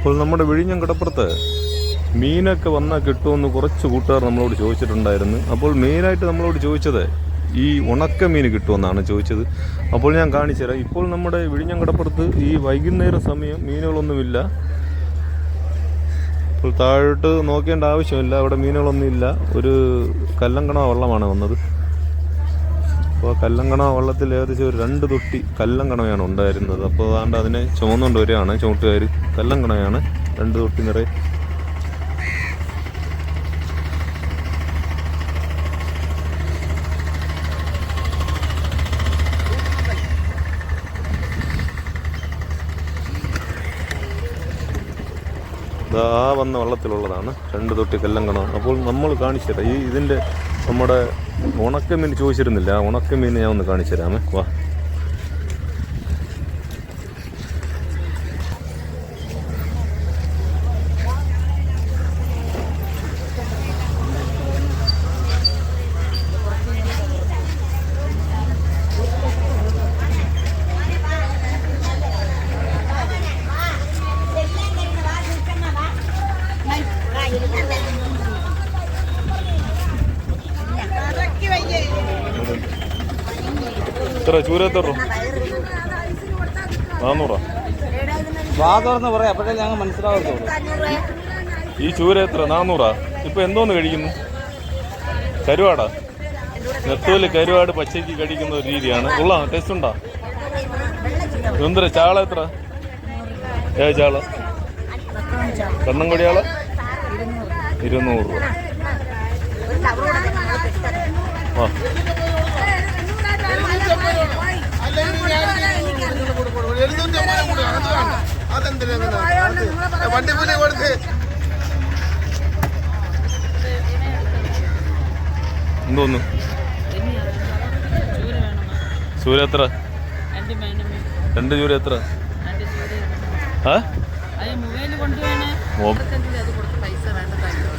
അപ്പോൾ നമ്മുടെ വിഴിഞ്ഞം കടപ്പുറത്ത് മീനൊക്കെ വന്നാൽ കിട്ടുമെന്ന് കുറച്ച് കൂട്ടുകാർ നമ്മളോട് ചോദിച്ചിട്ടുണ്ടായിരുന്നു. അപ്പോൾ മെയിനായിട്ട് നമ്മളോട് ചോദിച്ചത് ഈ ഉണക്ക മീൻ കിട്ടുമെന്നാണ് ചോദിച്ചത്. അപ്പോൾ ഞാൻ കാണിച്ചു തരാം. ഇപ്പോൾ നമ്മുടെ വിഴിഞ്ഞം കടപ്പുറത്ത് ഈ വൈകുന്നേര സമയം മീനുകളൊന്നുമില്ല. ഇപ്പോൾ താഴോട്ട് നോക്കേണ്ട ആവശ്യമില്ല. അവിടെ മീനുകളൊന്നുമില്ല. ഒരു കല്ലങ്കണ വള്ളമാണ് വന്നത്. അപ്പോൾ കല്ലങ്കണ വള്ളത്തിൽ ഏകദേശം ഒരു രണ്ട് തൊട്ടി കല്ലങ്കണയാണ് ഉണ്ടായിരുന്നത്. അപ്പോൾ അതുകൊണ്ട് അതിനെ ചുമന്നുകൊണ്ട് വരികയാണ്. ചുമട്ടുകാർ കല്ലങ്കണയാണ് രണ്ട് തൊട്ടി നിറയെ. ആ വന്ന വള്ളത്തിലുള്ളതാണ് രണ്ട് തൊട്ടി കല്ലങ്കണം. അപ്പോൾ നമ്മൾ കാണിച്ചു തരാം. ഈ ഇതിന്റെ നമ്മുടെ ഉണക്കമീൻ ചോദിച്ചിരുന്നില്ല. ഉണക്കമീൻ ഞാൻ ഒന്ന് കാണിച്ചു തരാമേ വാ. എത്ര ചൂര എത്ര നാന്നൂറാ. വാ തുറന്ന് പറയാം അപ്പോഴേ ഞങ്ങൾ മനസ്സിലാവത്തുള്ളൂ ഈ ചൂര എത്ര? നാന്നൂറാ. ഇപ്പൊ എന്തോന്ന് കഴിക്കുന്നു? കരുവാടാ. നെത്തോൽ കരുവാട് പച്ചയ്ക്ക് കഴിക്കുന്ന ഒരു രീതിയാണ്. ഉള്ള ടേസ്റ്റ് ഉണ്ടാ? എന്തര ചാള എത്ര? ഏ ചാള. കണ്ണൻകൊടിയാൾ ഇരുന്നൂറ് രൂപ. ആ. വണ്ടിക്കൂലി കൊടുത്ത് എന്തോന്ന്? ചൂര എത്ര? രണ്ട് ചൂര എത്ര? ആ? മൊബൈൽ കൊണ്ടുപോണേ മൊ- അത് കൊടുത്ത് പൈസ വേണ്ടതല്ലോ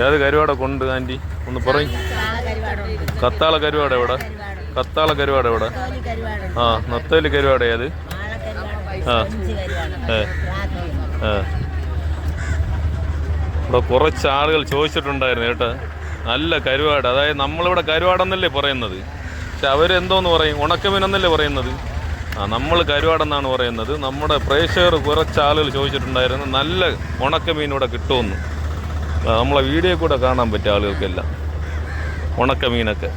ഏത് കരുവാട കൊണ്ട് ആന്റി? ഒന്ന് പറയും. കത്താള കരുവാട എവിടെ? കത്താള കരുവാട എവിടെ? ആ നത്തേൽ കരുവാട ഏത്? ആ. ഏ. ഇവിടെ കുറച്ച് ആളുകൾ ചോദിച്ചിട്ടുണ്ടായിരുന്നു കേട്ടോ. നല്ല കരുവാട്. അതായത് നമ്മളിവിടെ കരുവാടെന്നല്ലേ പറയുന്നത്? പക്ഷെ അവരെന്തോന്ന് പറയും? ഉണക്കമീനെന്നല്ലേ പറയുന്നത്? ആ നമ്മൾ കരുവാടെന്നാണ് പറയുന്നത്. നമ്മുടെ പ്രേക്ഷകർ കുറച്ച് ആളുകൾ ചോദിച്ചിട്ടുണ്ടായിരുന്നു. നല്ല ഉണക്കമീൻ ഇവിടെ കിട്ടുമെന്ന്. ആ, നമ്മളെ വീഡിയോ കൂടെ കാണാൻ പറ്റും ആളുകൾക്കെല്ലാം. ഉണക്കമീനൊക്കെ.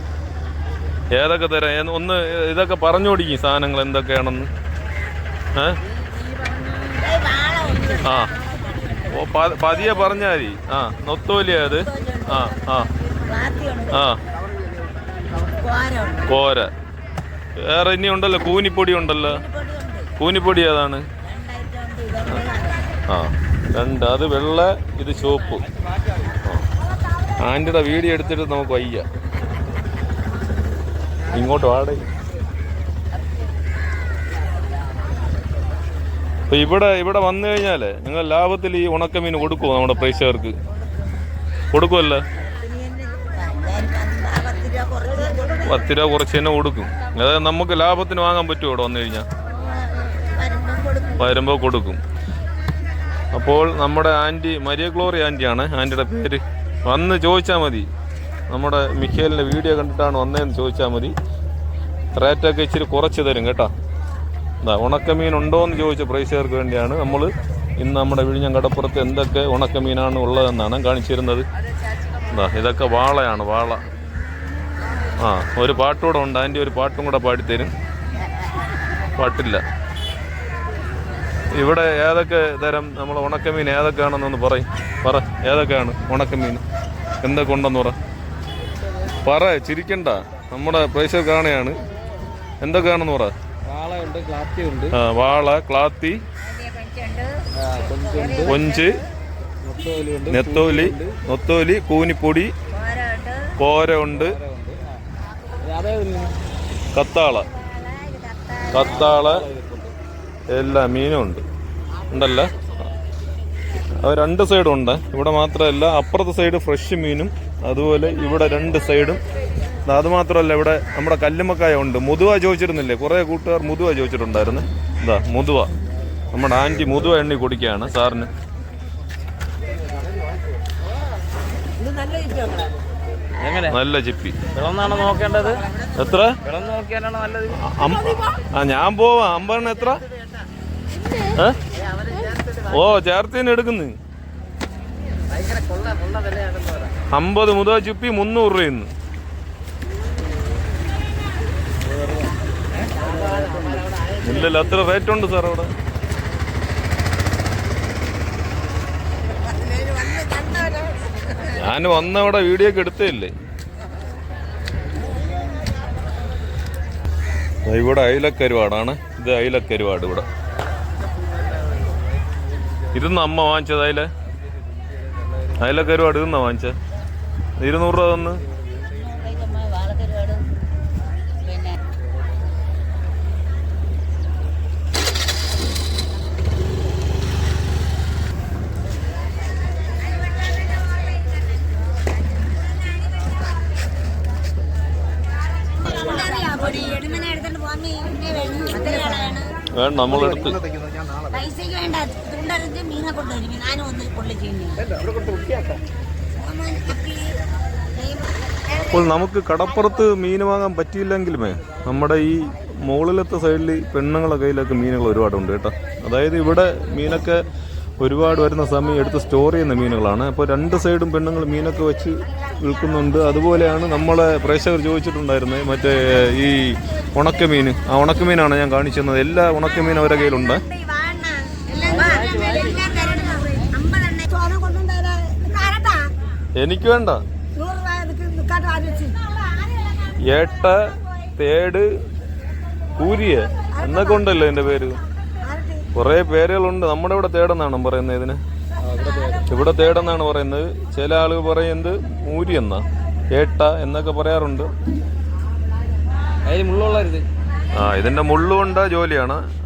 ഏതൊക്കെ തരാം? ഒന്ന് ഇതൊക്കെ പറഞ്ഞു കൊടുക്കും സാധനങ്ങൾ എന്തൊക്കെയാണെന്ന്. ഏ? ആ. ഓ പതിയെ പറഞ്ഞാൽ മതി. ആ നൊത്തോലി അത്. ആ ആ. ആ. കോര. വേറെ ഇനി ഉണ്ടല്ലോ കൂനിപ്പൊടി ഉണ്ടല്ലോ. കൂനിപ്പൊടി ഏതാണ്? ആ. രണ്ട് അത് വെള്ള ഇത് ചുവപ്പ്. ആന്റിയുടെ വീഡിയോ എടുത്തിട്ട് നമുക്ക് വയ്യ. ഇങ്ങോട്ട് വാടേ. അപ്പൊ ഇവിടെ ഇവിടെ വന്നു കഴിഞ്ഞാൽ നിങ്ങൾ ലാഭത്തിൽ ഈ ഉണക്കമീൻ കൊടുക്കുമോ നമ്മുടെ പ്രേക്ഷകർക്ക്? കൊടുക്കുമല്ലോ പത്ത് രൂപ കുറച്ച് തന്നെ കൊടുക്കും. അതായത് നമുക്ക് ലാഭത്തിന് വാങ്ങാൻ പറ്റുമോ ഇവിടെ വന്നു കഴിഞ്ഞാൽ? വരുമ്പോൾ കൊടുക്കും. അപ്പോൾ നമ്മുടെ ആന്റി മരിയ ഗ്ലോറി ആന്റിയാണ് ആന്റിയുടെ പേര്. വന്ന് ചോദിച്ചാൽ മതി. നമ്മുടെ മിഖേലിന്റെ വീഡിയോ കണ്ടിട്ടാണ് വന്നതെന്ന് ചോദിച്ചാൽ മതി. റേറ്റൊക്കെ ഇച്ചിരി കുറച്ച് തരും കേട്ടോ. എന്താ ഉണക്കമീൻ ഉണ്ടോ എന്ന് ചോദിച്ച പ്രേക്ഷകർക്ക് വേണ്ടിയാണ് നമ്മൾ ഇന്ന് നമ്മുടെ വിഴിഞ്ഞം കടപ്പുറത്ത് എന്തൊക്കെ ഉണക്കമീനാണ് ഉള്ളതെന്നാണ് കാണിച്ചിരുന്നത്. എന്താ ഇതൊക്കെ വാളയാണ് വാള. ആ ഒരു പാട്ടുകൂടെ ഉണ്ട്. ആന്റി ഒരു പാട്ടും കൂടെ പാടിത്തരും. പാട്ടില്ല. ഇവിടെ ഏതൊക്കെ തരം നമ്മൾ ഉണക്കമീൻ ഏതൊക്കെയാണെന്നൊന്ന് പറയും. പറ ഏതൊക്കെയാണ് ഉണക്കമീൻ? എന്തൊക്കെ ഉണ്ടെന്ന് പറ. പറ ചിരിക്കണ്ട. നമ്മുടെ പ്രേക്ഷകർ കാണുകയാണ്. എന്തൊക്കെയാണെന്ന് പറ. വാള ക്ലാത്തി കൊഞ്ച് നെത്തോലി നൊത്തോലി കൂനിപ്പൊടി കോര ഉണ്ട് കത്താള. കത്താള. എല്ലാ മീനും ഉണ്ട്. ഉണ്ടല്ലേ? അത് രണ്ട് സൈഡും ഉണ്ട്. ഇവിടെ മാത്രമല്ല അപ്പുറത്തെ സൈഡ് ഫ്രഷ് മീനും അതുപോലെ ഇവിടെ രണ്ട് സൈഡും. അത് മാത്രമല്ല ഇവിടെ നമ്മുടെ കല്ലുമക്കായ ഉണ്ട്. മുതുവ ചോദിച്ചിരുന്നില്ലേ? കുറേ കൂട്ടുകാർ മുതുവ ചോദിച്ചിട്ടുണ്ടായിരുന്നു. ഇതാ മുതുവ. നമ്മുടെ ആന്റി മുതുവ എണ്ണി കുടിക്കുകയാണ് സാറിന്. എങ്ങനെ? നല്ല ചിപ്പി. നോക്കേണ്ടത്? എത്ര? ആ ഞാൻ പോവാ. അമ്പറിന് എത്ര? ഓ ചേർത്തിന് എടുക്കുന്നു. അമ്പത് മുതൽ ചുപ്പി മുന്നൂറ് രൂപ ഇല്ലല്ല അത്ര റേറ്റ് ഉണ്ട് സാർ അവിടെ. ഞാൻ വന്നവിടെ വീഡിയോ ഒക്കെ എടുത്തേ ഇല്ലേ ദാ ഇവിടെ അയിലക്കരുവാടാണ്. ഇത് അയിലക്കരുവാട് ഇവിടെ. ഇതെന്ന് അമ്മ വാങ്ങിച്ചത് അതിലെ? അതിലൊക്കെ ഒരുപാട് ഇതെന്നാ വാങ്ങിച്ച? ഇരുന്നൂറ് രൂപ തന്ന്? വേണ്ട നമ്മളെടുത്ത്. പൈസക്ക് വേണ്ട ഞാനും ഒന്ന് അപ്പോൾ നമുക്ക് കടപ്പുറത്ത് മീൻ വാങ്ങാൻ പറ്റിയില്ലെങ്കിലുമേ നമ്മുടെ ഈ മുകളിലത്തെ സൈഡിൽ പെണ്ണുങ്ങളെ കയ്യിലൊക്കെ മീനുകൾ ഒരുപാടുണ്ട് കേട്ടോ. അതായത് ഇവിടെ മീനൊക്കെ ഒരുപാട് വരുന്ന സമയം എടുത്ത് സ്റ്റോർ ചെയ്യുന്ന മീനുകളാണ്. അപ്പോൾ രണ്ട് സൈഡും പെണ്ണുങ്ങൾ മീനൊക്കെ വെച്ച് വിൽക്കുന്നുണ്ട്. അതുപോലെയാണ് നമ്മളെ പ്രേക്ഷകർ ചോദിച്ചിട്ടുണ്ടായിരുന്നത് മറ്റേ ഈ ഉണക്കമീൻ. ആ ഉണക്കമീനാണ് ഞാൻ കാണിച്ചു തന്നത്. എല്ലാ ഉണക്കമീൻ അവരുടെ കയ്യിലുണ്ട്. എനിക്ക് വേണ്ട. ഏട്ട തേട് കൂരിയ. എന്നൊക്കെ ഉണ്ടല്ലോ എന്റെ പേര്? കുറെ പേരുകളുണ്ട്. നമ്മുടെ ഇവിടെ തേടെന്നാണ് പറയുന്നത് ഇതിന്. ഇവിടെ തേടെന്നാണ് പറയുന്നത്. ചില ആളുകൾ പറയുന്നത് മൂരി എന്നാ. ഏട്ട എന്നൊക്കെ പറയാറുണ്ട്. ആ ഇതിന്റെ മുള്ളുകൊണ്ട ജോലിയാണ്.